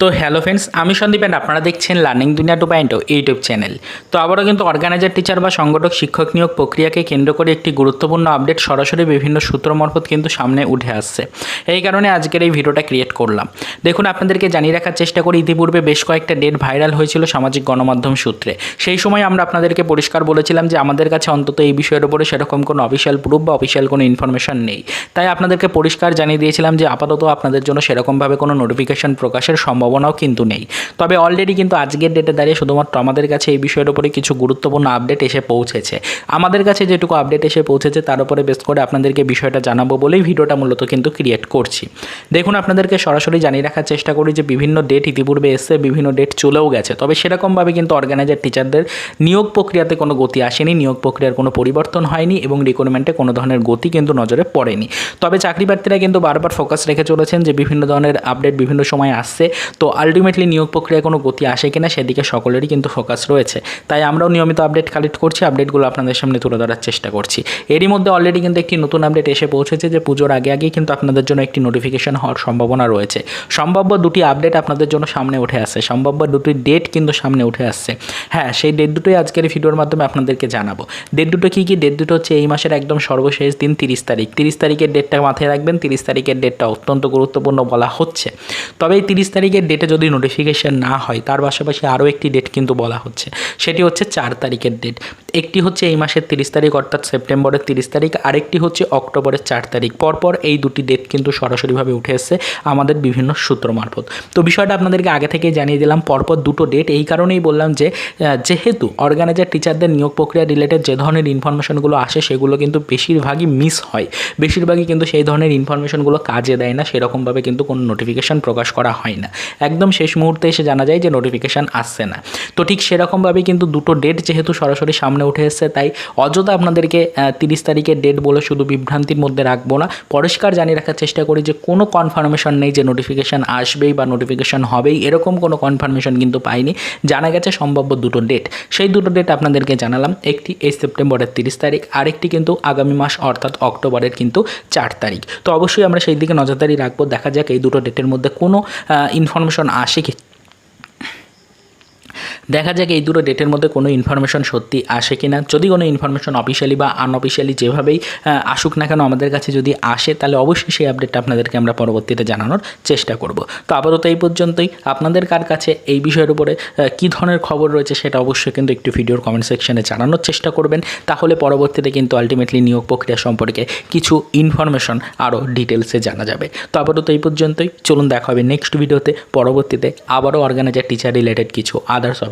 তো hello friends আমি Sandeep and আপনারা দেখছেন লার্নিং দুনিয়া টু পয়েন্ট ইউটিউব চ্যানেল তো আবারও কিন্তু অর্গানাইজার টিচার বা সংগঠক, শিক্ষক নিয়োগ প্রক্রিয়াকে কেন্দ্র করে একটি গুরুত্বপূর্ণ আপডেট সরাসরি বিভিন্ন সূত্র মারফত কিন্তু সামনে উঠে আসছে। এই কারণে আজকের এই ভিডিওটা ক্রিয়েট করলাম। দেখুন, আপনাদেরকে জানিয়ে রাখার চেষ্টা করি, ইতিপূর্বে বেশ কয়েকটা ডেট ভাইরাল হয়েছিল সামাজিক গণমাধ্যম সূত্রে। সেই সময় আমরা আপনাদেরকে পরিষ্কার বলেছিলাম যে আমাদের কাছে অন্তত এই বিষয়ের উপরে সেরকম কোনো অফিসিয়াল প্রুফ বা অফিসিয়াল কোনো ইনফরমেশন নেই। তাই আপনাদেরকে পরিষ্কার জানিয়ে দিয়েছিলাম যে আপাতত আপনাদের জন্য সেরকমভাবে কোনো নোটিফিকেশন প্রকাশের সম্ভাবনাও কিন্তু নেই। তবে অলরেডি কিন্তু আজকের ডেটে দাঁড়িয়ে শুধুমাত্র আমাদের কাছে এই বিষয়ের উপরে কিছু গুরুত্বপূর্ণ আপডেট এসে পৌঁছেছে। আমাদের কাছে যেটুকু আপডেট এসে পৌঁছেছে, তার উপরে বেস করে আপনাদেরকে বিষয়টা জানাব বলেই ভিডিওটা মূলত কিন্তু ক্রিয়েট করছি। দেখুন, আপনাদেরকে সরাসরি জানিয়ে রাখার চেষ্টা করি যে বিভিন্ন ডেট ইতিপূর্বে এসছে, বিভিন্ন ডেট চলেও গেছে। তবে সেরকমভাবে কিন্তু অর্গানাইজার টিচারদের নিয়োগ প্রক্রিয়াতে কোনো গতি আসেনি, নিয়োগ প্রক্রিয়ার কোনো পরিবর্তন হয়নি এবং রিক্রুটমেন্টে কোনো ধরনের গতি কিন্তু নজরে পড়েনি। তবে চাকরি প্রার্থীরা কিন্তু বারবার ফোকাস রেখে চলেছেন যে বিভিন্ন ধরনের আপডেট বিভিন্ন সময় আসছে। তো আলটিমেটলি নিয়োগ প্রক্রিয়ায় কোনো গতি আসে কিনা সেদিকে সকলেরই কিন্তু ফোকাস রয়েছে। তাই আমরাও নিয়মিত আপডেট কালেক্ট করছি আপডেটগুলো আপনাদের সামনে তুলে ধরার চেষ্টা করছি। এরই মধ্যে অলরেডি কিন্তু একটি নতুন আপডেট এসে পৌঁছেছে যে পুজোর আগে আগেই কিন্তু আপনাদের জন্য একটি নোটিফিকেশন হওয়ার সম্ভাবনা রয়েছে। সম্ভাব্য দুটি আপডেট আপনাদের জন্য সামনে উঠে আসছে। সম্ভাব্য দুটি ডেট কিন্তু সামনে উঠে আসছে। হ্যাঁ সেই ডেট দুটোই আজকের ভিডিওর মাধ্যমে আপনাদেরকে জানাব। ডেট দুটো কী কী? ডেট দুটো হচ্ছে এই মাসের একদম সর্বশেষ দিন তিরিশ তারিখ। তিরিশ তারিখের ডেটটা মাথায় রাখবেন। তিরিশ তারিখের ডেটটা অত্যন্ত গুরুত্বপূর্ণ বলা হচ্ছে। তবে এই তিরিশ তারিখের ডেটে যদি নোটিফিকেশান না হয়, তার পাশাপাশি আরও একটি ডেট কিন্তু বলা হচ্ছে। সেটি হচ্ছে চার তারিখের ডেট একটি হচ্ছে এই মাসের তিরিশ তারিখ, অর্থাৎ সেপ্টেম্বরের তিরিশ তারিখ, আরেকটি হচ্ছে অক্টোবরের চার তারিখ। পরপর এই দুটি ডেট কিন্তু সরাসরিভাবে উঠে এসছে আমাদের বিভিন্ন সূত্র মারফত। তো বিষয়টা আপনাদেরকে আগে থেকেই জানিয়ে দিলাম, পরপর দুটো ডেট এই কারণেই বললাম যে যেহেতু অর্গানাইজার টিচারদের নিয়োগ প্রক্রিয়া রিলেটেড যে ধরনের ইনফরমেশনগুলো আসে, সেগুলো কিন্তু বেশিরভাগই মিস হয়। বেশিরভাগই কিন্তু সেই ধরনের ইনফরমেশনগুলো কাজে দেয় না, সেরকমভাবে কিন্তু কোনো নোটিফিকেশান প্রকাশ করা হয় না। একদম শেষ মুহূর্তে এসে জানা যায় যে নোটিফিকেশান আসছে না। তো ঠিক সেরকমভাবে কিন্তু দুটো ডেট যেহেতু সরাসরি সামনে উঠে এসছে তাই অযথা আপনাদেরকে তিরিশ তারিখের ডেট বলে শুধু বিভ্রান্তির মধ্যে রাখব না। পরিষ্কার জানিয়ে রাখার চেষ্টা করি যে, কোনো কনফার্মেশন নেই যে নোটিফিকেশান আসবেই বা নোটিফিকেশান হবেই। এরকম কোনো কনফার্মেশন কিন্তু পাইনি। জানা গেছে সম্ভাব্য দুটো ডেট সেই দুটো ডেট আপনাদেরকে জানালাম। একটি এই সেপ্টেম্বরের তিরিশ তারিখ, আরেকটি কিন্তু আগামী মাস অর্থাৎ অক্টোবরের কিন্তু চার তারিখ। তো অবশ্যই আমরা সেই দিকে নজরদারি রাখব। দেখা যাক এই দুটো ডেটের মধ্যে কোনো ইনফরমেশন আসে কি দেখা যাক এই দুটো ডেটের মধ্যে কোনো ইনফরমেশন সত্যি আসে কি না যদি কোনো ইনফরমেশন অফিসিয়ালি বা আনঅফিসিয়ালি যেভাবেই আসুক না কেন আমাদের কাছে যদি আসে, তাহলে অবশ্যই সেই আপডেটটা আপনাদেরকে আমরা পরবর্তীতে জানানোর চেষ্টা করব। তো আপাতত এই পর্যন্তই। আপনাদের কার কাছে এই বিষয়ের উপরে কী ধরনের খবর রয়েছে সেটা অবশ্যই কিন্তু একটু ভিডিওর কমেন্ট সেকশনে জানানোর চেষ্টা করবেন। তাহলে পরবর্তীতে কিন্তু আলটিমেটলি নিয়োগ প্রক্রিয়া সম্পর্কে কিছু ইনফরমেশন আরও ডিটেলসে জানা যাবে। তো আপাতত এই পর্যন্তই। চলুন দেখা হবে নেক্সট ভিডিওতে পরবর্তীতে আবারও অর্গানাইজার টিচার রিলেটেড কিছু আদার্স